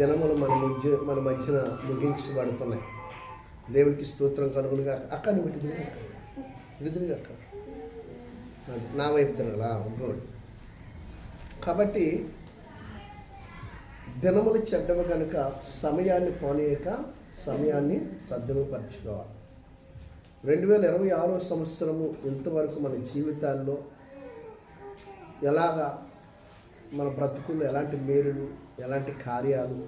దినములు మన మధ్య మన మధ్యన ముగించబడుతున్నాయి. దేవుడికి స్తోత్రం కనుగొనగా అక్క నువ్వు విడుదలగా తిరిగి అక్క. అది నా వైపు తిరగలా గుడ్ కాబట్టి దినములు చెడ్డవ కనుక సమయాన్ని పోనీయక సమయాన్ని సద్వినియోగపరచుకోవాలి రెండు వేల ఇరవై ఆరో సంవత్సరము ఇంతవరకు మన జీవితాల్లో ఎలాగా మన బ్రతుకుల్లో ఎలాంటి మేలులు ఎలాంటి కార్యాలు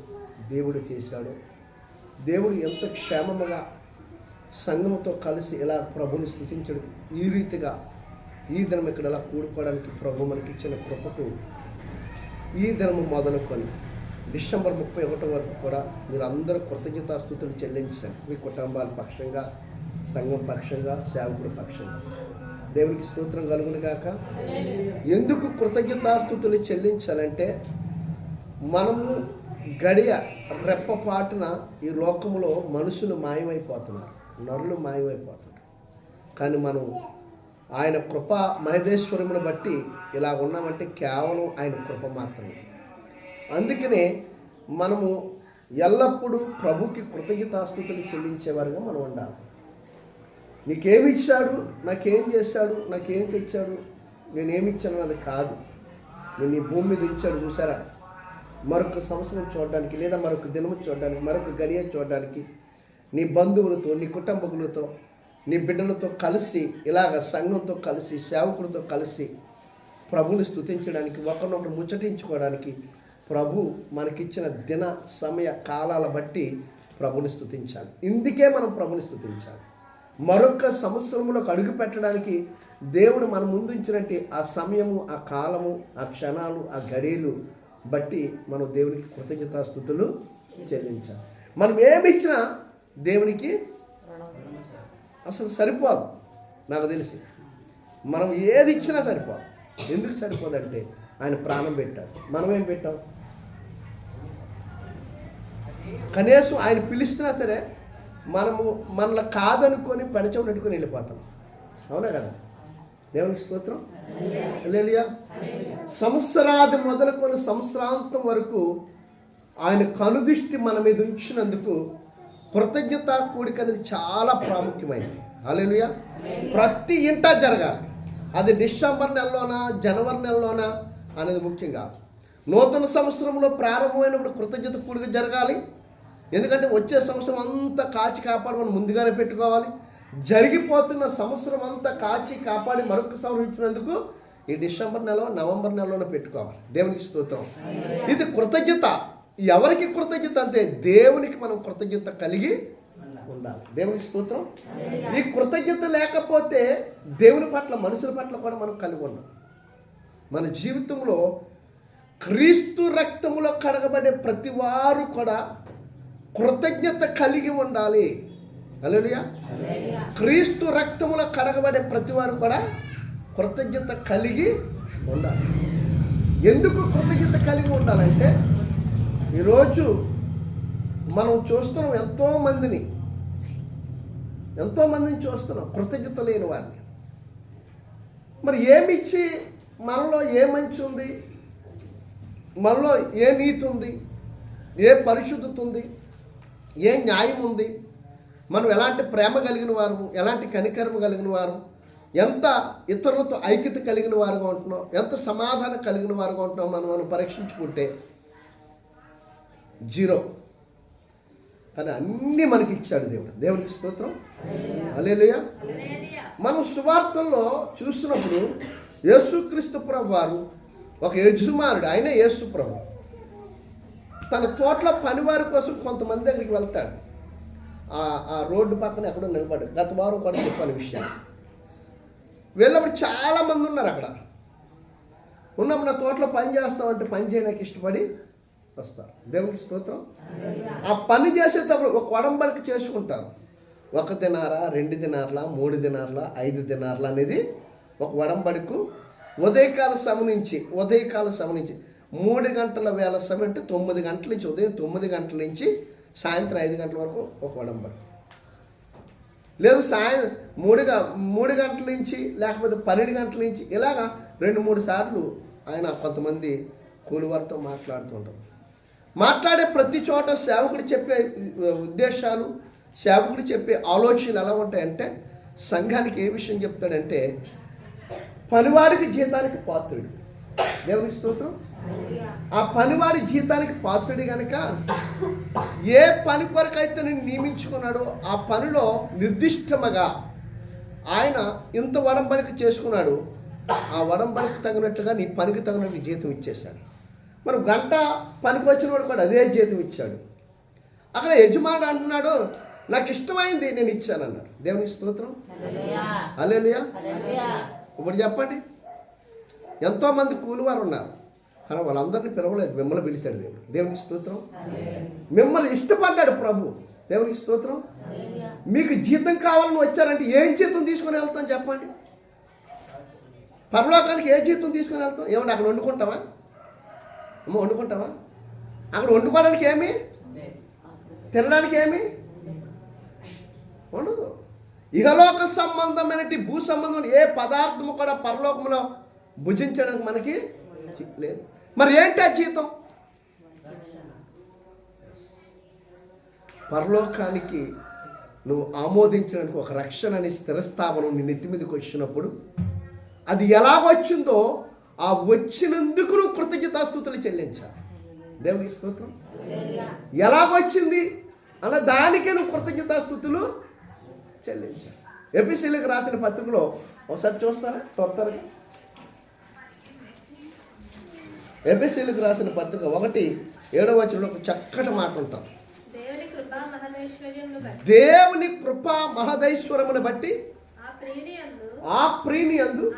దేవుడు చేశాడు దేవుడు ఎంత క్షేమముగా సంఘముతో కలిసి ఇలా ప్రభుని స్థుతించడు ఈ రీతిగా ఈ దినం ఇక్కడ ఇలా కూడుకోవడానికి ప్రభు మనకి ఇచ్చిన కృపకు ఈ దినము మొదలుకొని డిసెంబర్ ముప్పై ఒకటో వరకు కూడా మీరు అందరూ కృతజ్ఞతాస్థుతులు చెల్లించండి. మీ కుటుంబాల పక్షంగా సంఘం పక్షంగా సేవకుడి పక్షంగా. దేవునికి స్తోత్రం కలుగును కాక ఎందుకు కృతజ్ఞతాస్థుతులు చెల్లించాలంటే మనము గడియ రెప్పపాటున ఈ లోకంలో మనుషులు మాయమైపోతున్నారు నరులు మాయమైపోతున్నారు. కానీ మనం ఆయన కృప మహదేశ్వరమును బట్టి ఇలా ఉన్నామంటే కేవలం ఆయన కృప మాత్రమే. అందుకనే మనము ఎల్లప్పుడూ ప్రభుకి కృతజ్ఞతాస్థుతులు చెల్లించేవారుగా మనం ఉండాలి. నీకేమి ఇచ్చాడు నాకేం చేశాడు? నాకేం తెచ్చాడు? నేనేమి ఇచ్చాను అది కాదు. నేను నీ భూమి మీద ఉంచాడు చూసారా? మరొక సంవత్సరం చూడడానికి లేదా మరొక దినము చూడడానికి మరొక గడియ చూడడానికి నీ బంధువులతో నీ కుటుంబకులతో నీ బిడ్డలతో కలిసి ఇలాగ సంఘంతో కలిసి సేవకులతో కలిసి ప్రభుని స్తుతించడానికి ఒకరినొకరు ముచ్చటించుకోవడానికి ప్రభు మనకిచ్చిన దిన సమయ కాలాల బట్టి ప్రభుని స్థుతించాలి ఇందుకే మనం ప్రభుని స్థుతించాలి మరొక సంవత్సరంలోకి అడుగు పెట్టడానికి దేవుడు మన ముందుంచినట్టు ఆ సమయము ఆ కాలము ఆ క్షణాలు ఆ గడియలు బట్టి మనం దేవునికి కృతజ్ఞతాస్థుతులు చెల్లించాలి. మనం ఏమి ఇచ్చినా దేవునికి అసలు సరిపోదు. నాకు తెలిసి. మనం ఏది ఇచ్చినా సరిపోదు. ఎందుకు సరిపోదంటే ఆయన ప్రాణం పెట్టాడు. మనం ఏం పెట్టాం? కనీసం ఆయన పిలిచినా సరే మనము మనల్ని కాదనుకొని పెడచం నెట్టుకొని వెళ్ళిపోతాం. అవునా కదా? దేవుని స్తోత్రం. లేలియా సంవత్సరాది మొదలుకొని సంవత్సరాంతం వరకు ఆయన కనుదృష్టి మన మీద ఉంచినందుకు కృతజ్ఞత కూడిక అనేది చాలా ప్రాముఖ్యమైనది. అలెలుయా ప్రతి ఇంట జరగాలి. అది డిసెంబర్ నెలలోనా జనవరి నెలలోనా అనేది ముఖ్యంగా. నూతన సంవత్సరంలో ప్రారంభమైనప్పుడు కృతజ్ఞత కూడిక జరగాలి. ఎందుకంటే వచ్చే సంవత్సరం అంతా కాచి కాపాడి మనం ముందుగానే పెట్టుకోవాలి. జరిగిపోతున్న సంవత్సరం అంతా కాచి కాపాడి మరొక సంవత్సరం ఇచ్చినందుకు ఈ డిసెంబర్ నెల నవంబర్ నెలలోనే పెట్టుకోవాలి. దేవునికి స్తోత్రం. ఇది కృతజ్ఞత. ఎవరికి కృతజ్ఞత అంటే దేవునికి మనం కృతజ్ఞత కలిగి ఉండాలి. దేవునికి స్తోత్రం. ఈ కృతజ్ఞత లేకపోతే దేవుని పట్ల మనుషుల పట్ల కూడా మనం కలిగి ఉన్నాం మన జీవితంలో క్రీస్తు రక్తములో కడగబడే ప్రతి వారు కూడా కృతజ్ఞత కలిగి ఉండాలి. అలలుయా క్రీస్తు రక్తములో కడగబడే ప్రతి వారు కూడా కృతజ్ఞత కలిగి ఉండాలి. ఎందుకు కృతజ్ఞత కలిగి ఉండాలంటే ఈరోజు మనం చూస్తున్నాం ఎంతో మందిని ఎంతో మందిని చూస్తున్నాం కృతజ్ఞత లేని వారిని. మరి ఏమిచ్చి మనలో ఏ మంచి ఉంది? మనలో ఏ నీతి ఉంది? ఏ పరిశుద్ధత ఉంది? ఏ న్యాయం ఉంది? మనం ఎలాంటి ప్రేమ కలిగిన వారు ఎలాంటి కనికరము కలిగిన వారు? ఎంత ఇతరులతో ఐక్యత కలిగిన వారుగా ఉంటున్నాం? ఎంత సమాధానం కలిగిన వారుగా ఉంటున్నాం? మనం మనం పరీక్షించుకుంటే జీరో. కానీ అన్నీ మనకి ఇచ్చాడు దేవుడు. దేవునికి స్తోత్రం. అలేలుయ మనం సువార్తల్లో చూసినప్పుడు యేసుక్రీస్తు ప్రభు వారు ఒక యజమానుడు ఆయనే యేసు ప్రభు. తన తోటలో పనివారి కోసం కొంతమంది దగ్గరికి వెళ్తాడు. ఆ రోడ్డు పక్కన ఎక్కడో నిలబడి గత వారం కూడా చెప్పాను విషయం వెళ్ళినప్పుడు చాలామంది ఉన్నారు అక్కడ. ఉన్నప్పుడు నా తోటలో పని చేస్తామంటే పని చేయడానికి ఇష్టపడి వస్తారు. దేవునికి స్తోత్రం. ఆ పని చేసేటప్పుడు ఒక వడంబడికి చేసుకుంటారు. ఒక దినారా రెండు దినార్లా మూడు దినార్లా ఐదు దినార్లా అనేది ఒక వడంబడికు ఉదయకాల సమయం నుంచి ఉదయకాల సమయం నుంచి. మూడు గంటల వేల సమయం అంటే తొమ్మిది గంటల నుంచి ఉదయం తొమ్మిది గంటల నుంచి సాయంత్రం ఐదు గంటల వరకు ఒక వడంబడి. లేదు సాయం మూడు మూడు గంటల నుంచి లేకపోతే పన్నెండు గంటల నుంచి ఇలాగా రెండు మూడు సార్లు ఆయన కొంతమంది కూలివారితో మాట్లాడుతుంటారు మాట్లాడే ప్రతి చోట సేవకుడు చెప్పే ఉద్దేశాలు సేవకుడు చెప్పే ఆలోచనలు ఎలా ఉంటాయంటే సంఘానికి ఏ విషయం చెప్తాడంటే పనివాడికి జీతానికి పాత్రుడు. దేవుని స్తోత్రం. ఆ పనివాడి జీతానికి పాత్రుడి గనక ఏ పని కొరకైతే నేను నియమించుకున్నాడో ఆ పనిలో నిర్దిష్టముగా ఆయన ఇంత వడంబడిక చేసుకున్నాడు ఆ వడంబడికి తగినట్లుగా నీ పనికి తగినట్లు జీతం ఇచ్చేశాడు. మరి గంట పనికి వచ్చిన వాడు కూడా అదే జీతం ఇచ్చాడు. అక్కడ యజమానుడు అంటున్నాడు నాకు ఇష్టమైంది నేను ఇచ్చాను అన్నాడు. దేవుని స్తోత్రం. అల్లెలుయా ఇప్పుడు చెప్పండి. ఎంతోమంది కూలివారు ఉన్నారు. కానీ వాళ్ళందరినీ పిలవలేదు. మిమ్మల్ని పిలిచాడు దేవుడు. దేవునికి స్తోత్రం. మిమ్మల్ని ఇష్టపడ్డాడు ప్రభు. దేవునికి స్తోత్రం. మీకు జీతం కావాలని వచ్చారంటే ఏం జీతం తీసుకొని వెళ్తాం చెప్పండి. పరలోకానికి ఏ జీతం తీసుకొని వెళ్తాం? ఏమంటే అక్కడ వండుకుంటావా? అమ్మ వండుకుంటావా? అక్కడ వండుకోవడానికి ఏమి? తినడానికి ఏమి? ఉండదు. ఇహలోక సంబంధమైనటి భూ సంబంధం ఏ పదార్థము కూడా పరలోకంలో భుజించడానికి మనకి లేదు. మరి ఏంటి ఆ జీతం? పరలోకానికి నువ్వు ఆమోదించడానికి ఒక రక్షణ అనే స్థిరస్థాపనం నీ నెత్తి మీదకి వచ్చినప్పుడు అది ఎలా వచ్చిందో ఆ వచ్చినందుకు నువ్వు కృతజ్ఞతాస్థుతులు చెల్లించాలి. దేవుని స్తోత్రం. ఎలాగొచ్చింది అలా దానికే నువ్వు కృతజ్ఞతాస్థుతులు చెల్లించాలి. ఎపిసీలకు రాసిన పత్రికలో ఒకసారి చూస్తారా? తొత్తరగా ఎపిసిలకు రాసిన పత్రిక ఒకటి ఏడవ వచనంలో ఒక చక్కటి మాట ఉంటాం. దేవుని కృపా మహదైశ్వరమును బట్టి. ఆ ప్రీని అందు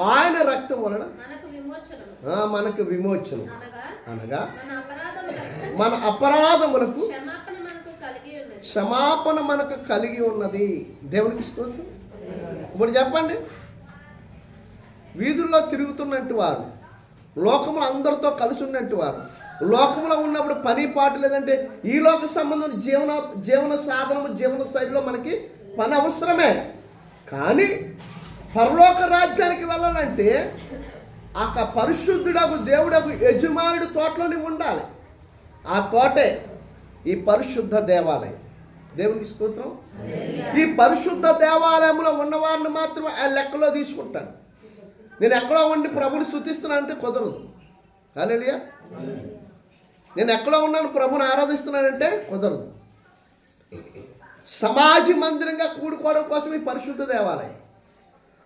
ఆయన రక్తం వలన మనకు విమోచనం అనగా మన అపరాధములకు క్షమాపణ మనకు కలిగి ఉన్నది. క్షమాపణ మనకు కలిగి ఉన్నది. దేవునికి స్తోత్రం. ఇప్పుడు చెప్పండి. వీధుల్లో తిరుగుతున్నట్టు వారు లోకములు అందరితో కలిసి ఉన్నట్టు వారు. లోకంలో ఉన్నప్పుడు పని పాటు లేదంటే ఈ లోక సంబంధం జీవన జీవన సాధనము జీవన శైలిలో మనకి పని అవసరమే. కానీ పరలోక రాజ్యానికి వెళ్ళాలంటే ఆ పరిశుద్ధుడకు దేవుడకు యజమానుడి తోటలోనే ఉండాలి. ఆ తోటే ఈ పరిశుద్ధ దేవాలయం. దేవునికి స్తోత్రం. ఈ పరిశుద్ధ దేవాలయంలో ఉన్నవారిని మాత్రమే ఆ లెక్కలో తీసుకుంటాను. నేను ఎక్కడో ఉండి ప్రభుని స్థుతిస్తున్నానంటే కుదరదు. అలేలియా నేను ఎక్కడో ఉన్నాను ప్రభుని ఆరాధిస్తున్నానంటే కుదరదు. సమాజ మందిరంగా కూడుకోవడం కోసం ఈ పరిశుద్ధ దేవాలయం.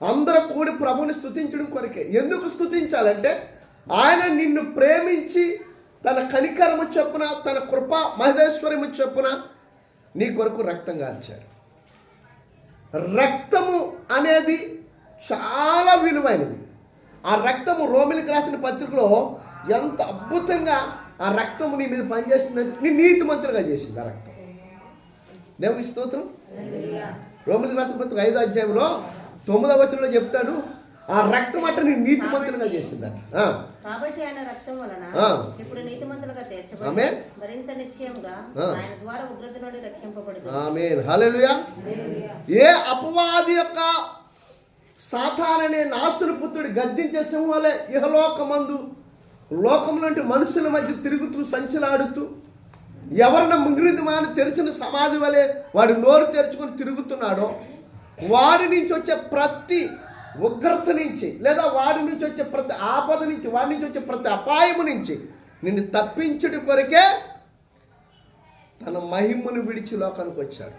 అందరూ కూడి ప్రభుని స్థుతించడం కొరకే. ఎందుకు స్థుతించాలంటే ఆయన నిన్ను ప్రేమించి తన కనికరము చొప్పున తన కృప మహేశ్వరము చొప్పున నీ కొరకు రక్తం గార్చారు రక్తము అనేది చాలా విలువైనది. ఆ రక్తము రోమిలికి రాసిన పత్రికలో ఎంత అద్భుతంగా ఆ రక్తము నీ మీద పనిచేసిందంటే నీ నీతిమంతులుగా చేసింది ఆ రక్తం. దేవుని స్తోత్రం. రోమిలికి రాసిన పత్రిక ఐదో అధ్యాయంలో తొమ్మిదవ వచనంలో చెప్తాడు ఆ రక్తం అట్ట నీ నీతిమంతులుగా చేసిందట. ఆ, కాబట్టి ఆయన రక్తం వలన ఆ. ఇప్పుడు నీతిమంతులుగా తీర్చబడి ఆమేన్. మరింత నిశ్చయంగా ఆ. ఆయన ద్వారా ఉగ్రత నుండి రక్షింపబడుతుంది. ఆమేన్. హల్లెలూయా. ఏ అపవాది యొక్క సాతాననే నాసుని పుత్రుడు గర్జించే సింహాలే ఇహలోకమందు. లోకములంటి మనుషుల మధ్య తిరుగుతూ సంచలాడుతూ ఎవరిన ముంగిరిది మాని తెరిచిన సమాధి వలె వాడు నోరు తెరుచుకొని తిరుగుతున్నాడో వాడి నుంచి వచ్చే ప్రతి ఉగ్రత నుంచి లేదా వాడి నుంచి వచ్చే ప్రతి ఆపద నుంచి వాడి నుంచి వచ్చే ప్రతి అపాయము నుంచి నిన్ను తప్పించుడి కొరకే తన మహిమను విడిచి లోకానికి వచ్చాడు.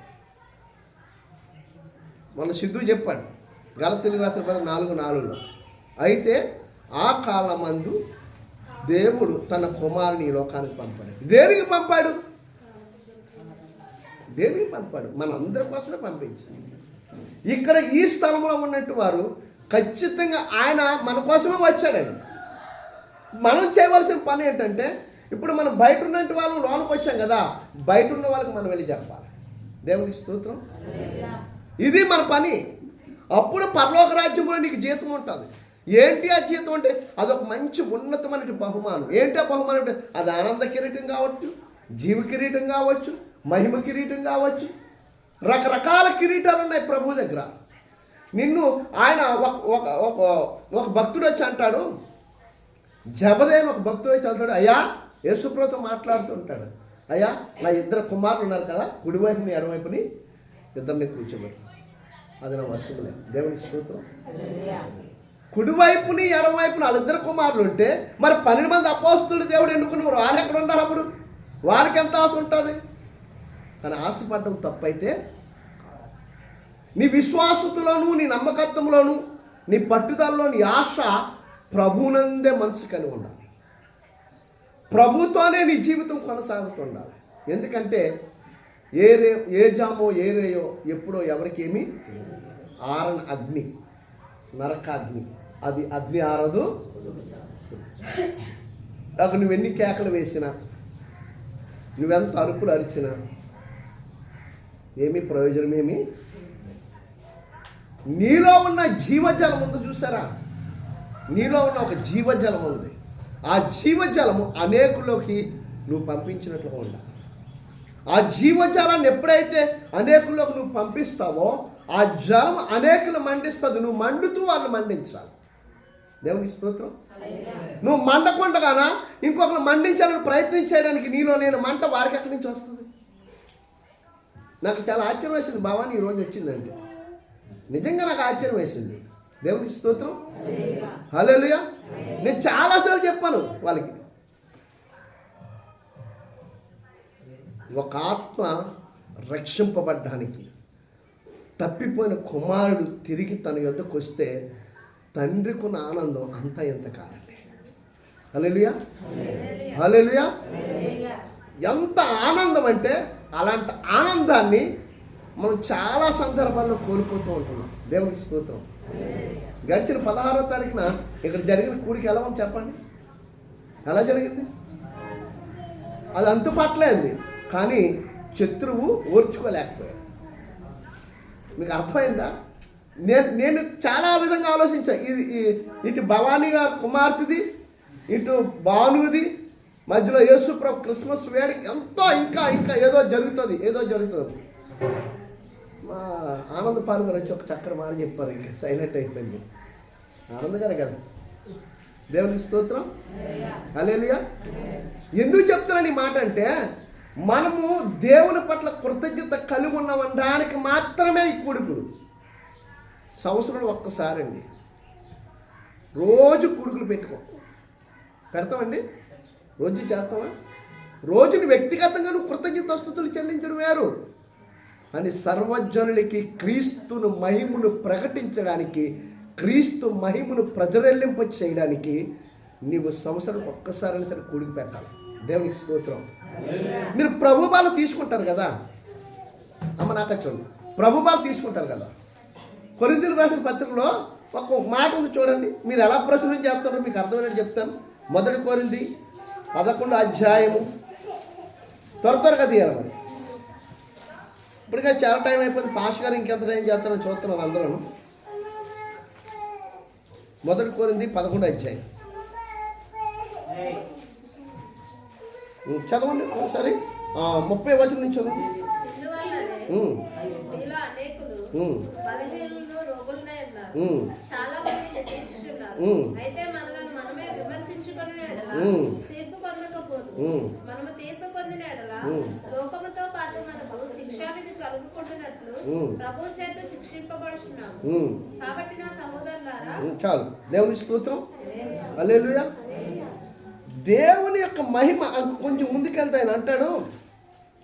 మన సిద్ధు చెప్పాడు గలతీలు రాసిన పద నాలుగు నాలుగులో. అయితే ఆ కాలమందు దేవుడు తన కుమారుని ఈ లోకానికి పంపాడు. దేనికి పంపాడు? దేనికి పంపాడు? మన అందరి కోసమే పంపించాడు. ఇక్కడ ఈ స్థలంలో ఉన్నట్టు వారు ఖచ్చితంగా ఆయన మన కోసమే వచ్చాడండి. మనం చేయవలసిన పని ఏంటంటే ఇప్పుడు మనం బయట ఉన్నట్టు వాళ్ళు లోనికి వచ్చాం కదా బయట ఉన్న వాళ్ళకి మనం వెళ్ళి చెప్పాలి. దేవునికి స్తోత్రం. ఇది మన పని. అప్పుడు పరలోక రాజ్యంలో నీకు జీతం ఉంటుంది. ఏంటి ఆ జీతం అంటే? అదొక మంచి ఉన్నతమైన బహుమానం. ఏంటి ఆ బహుమానం అంటే? అది ఆనంద కిరీటం కావచ్చు జీవ కిరీటం కావచ్చు మహిమ కిరీటం కావచ్చు. రకరకాల కిరీటాలు ఉన్నాయి ప్రభు దగ్గర. నిన్ను ఆయన ఒక ఒక ఒక ఒక భక్తుడు వచ్చి అంటాడు. జబదేని ఒక భక్తుడు వచ్చి అంటాడు అయ్యా యేసుప్రభుతో మాట్లాడుతుంటాడు. అయ్యా నా ఇద్దరు కుమారులు ఉన్నారు కదా కుడివైపుని ఎడవైపుని ఇద్దరిని కూర్చోబెట్టు. అది నా లేదు దేవునికి స్తోత్రం. కుడివైపుని ఎడమవైపుని వాళ్ళిద్దరు కుమారులు ఉంటే మరి పన్నెండు మంది అపోస్తులు దేవుడు ఎన్నుకున్నారు వారు ఎక్కడ ఉన్నారు అప్పుడు? వారికి ఎంత ఆశ ఉంటుంది? కానీ ఆశపడడం తప్పైతే నీ విశ్వాసతులోను నీ నమ్మకత్వంలోను నీ పట్టుదలలో నీ ఆశ ప్రభునందే మనసు కలిగి ఉండాలి. ప్రభుతోనే నీ జీవితం కొనసాగుతుండాలి. ఎందుకంటే ఏ రే ఏ జామో ఏ రేయో ఎప్పుడో ఎవరికేమి ఆరని అగ్ని నరకాగ్ని. అది అగ్ని ఆరదు. అక్కడ నువ్వెన్ని కేకలు వేసినా నువ్వెంత అరుపులు అరిచినా ఏమీ ప్రయోజనమేమి? నీలో ఉన్న జీవజలం ఉంది చూసారా? నీలో ఉన్న ఒక జీవజలం ఉంది. ఆ జీవజలము అనేకులోకి నువ్వు పంపించినట్లుగా ఉండాలి. ఆ జీవజలాన్ని ఎప్పుడైతే అనేకుల్లోకి నువ్వు పంపిస్తావో ఆ జలం అనేకులు మండిస్తుంది. నువ్వు మండుతూ వాళ్ళు మండించాలి. దేవుని స్తోత్రం. నువ్వు మండకుండగానా ఇంకొకరు మండించాలని ప్రయత్నం చేయడానికి నీలో నేను మంట వారికి ఎక్కడి నుంచి వస్తుంది? నాకు చాలా ఆశ్చర్యం వేసింది. భావాన్ని ఈరోజు వచ్చిందంటే నిజంగా నాకు ఆశ్చర్యం వేసింది. దేవునికి స్తోత్రం. హలోలుయా నేను చాలాసార్లు చెప్పాను వాళ్ళకి. ఒక ఆత్మ రక్షింపబడ్డానికి తప్పిపోయిన కుమారుడు తిరిగి తన యొద్దకు వస్తే తండ్రికున్న ఆనందం అంత ఎంత కాదండి. హలోలుయా హలోలుయా ఎంత ఆనందం అంటే అలాంటి ఆనందాన్ని మనం చాలా సందర్భాల్లో కోల్పోతూ ఉంటున్నాం. దేవునికి స్తోత్రం. గడిచిన పదహారో తారీఖున ఇక్కడ జరిగిన కూడికి ఎలా ఉంది చెప్పండి? ఎలా జరిగింది? అది అంతుపట్టలేదు కానీ శత్రువు ఓర్చుకోలేకపోయాడు. మీకు అర్థమైందా? నేను నేను చాలా విధంగా ఆలోచించాను ఇది ఇటు భవానీ గారి కుమార్తెది ఇటు భానుది మధ్యలో యేసుప్రభు క్రిస్మస్ వేడికి ఎంతో ఇంకా ఇంకా ఏదో జరుగుతుంది ఏదో జరుగుతుంది. మా ఆనంద్ పాల్ గారు వచ్చి ఒక చక్కర మాట చెప్పారు ఇంకా సైలెంట్ అయిపోయింది. ఆనంద్ గారు కదా? దేవుని స్తోత్రం. అలేలుయా ఎందుకు చెప్తున్నాను ఈ మాట అంటే మనము దేవుని పట్ల కృతజ్ఞత కలిగి ఉన్నామనడానికి మాత్రమే ఈ సంవత్సరం సంవత్సరంలో ఒక్కసారి అండి రోజు కుడుకులు పెట్టుకో. పెడతామండి? రోజు చేస్తామా? రోజుని వ్యక్తిగతంగా నువ్వు కృతజ్ఞత స్థుతులు చెల్లించడం వేరు. అని సర్వజనులకి క్రీస్తును మహిమును ప్రకటించడానికి క్రీస్తు మహిమును ప్రజరెల్లింపు చేయడానికి నీవు సంవత్సరం ఒక్కసారైనా సరే కూడికి పెట్టాలి. దేవునికి స్తోత్రం. మీరు ప్రభుబాలు తీసుకుంటారు కదా. అమ్మ నాకు చూడండి ప్రభుబాలు తీసుకుంటారు కదా. కొరిందులు రాసిన పత్రికలో ఒక మాట ఉంది చూడండి. మీరు ఎలా ప్రచురణ చేస్తారో మీకు అర్థమైనట్టు చెప్తాను. మొదటి కోరింది పదకొండు అధ్యాయము. త్వర త్వరగా తీయాలి మరి. ఇప్పటికే చాలా టైం అయిపోయింది. పాష గారు ఇంకెంత టైం చేస్తారో చూస్తున్నారు అందరూ. మొదటి కోరింది పదకొండు అధ్యాయం. చదవండి ఆ, ముప్పై వచనం నుంచి చదవండి. అయితే మనలను మనమే. తీర్పు. మనము తీర్పు పొందిన. లోకముతో పాటు మనకు శిక్షావిధి కలుగుకుంటున్నట్లు ఉం. ప్రభు చేత శిక్షింపబడుచున్నాము. ఉం. కాబట్టి నా సహోదరులారా చాలు. దేవుని స్తోత్రం. అల్లెలుయా దేవుని యొక్క మహిమ కొంచెం ముందుకెళ్తే ఆయన అంటాడు.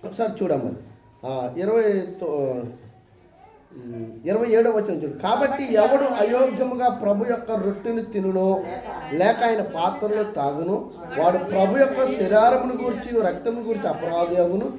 ఒకసారి చూడమ్మది ఆ, ఇరవై ఇరవై ఏడో వచ్చిన చూడు. కాబట్టి ఎవడు అయోగ్యముగా ప్రభు యొక్క రొట్టెను తినునో లేక ఆయన పాత్రలో తాగును వాడు ప్రభు యొక్క శరీరమును గురించి రక్తమును గురించి అపరాధి అగును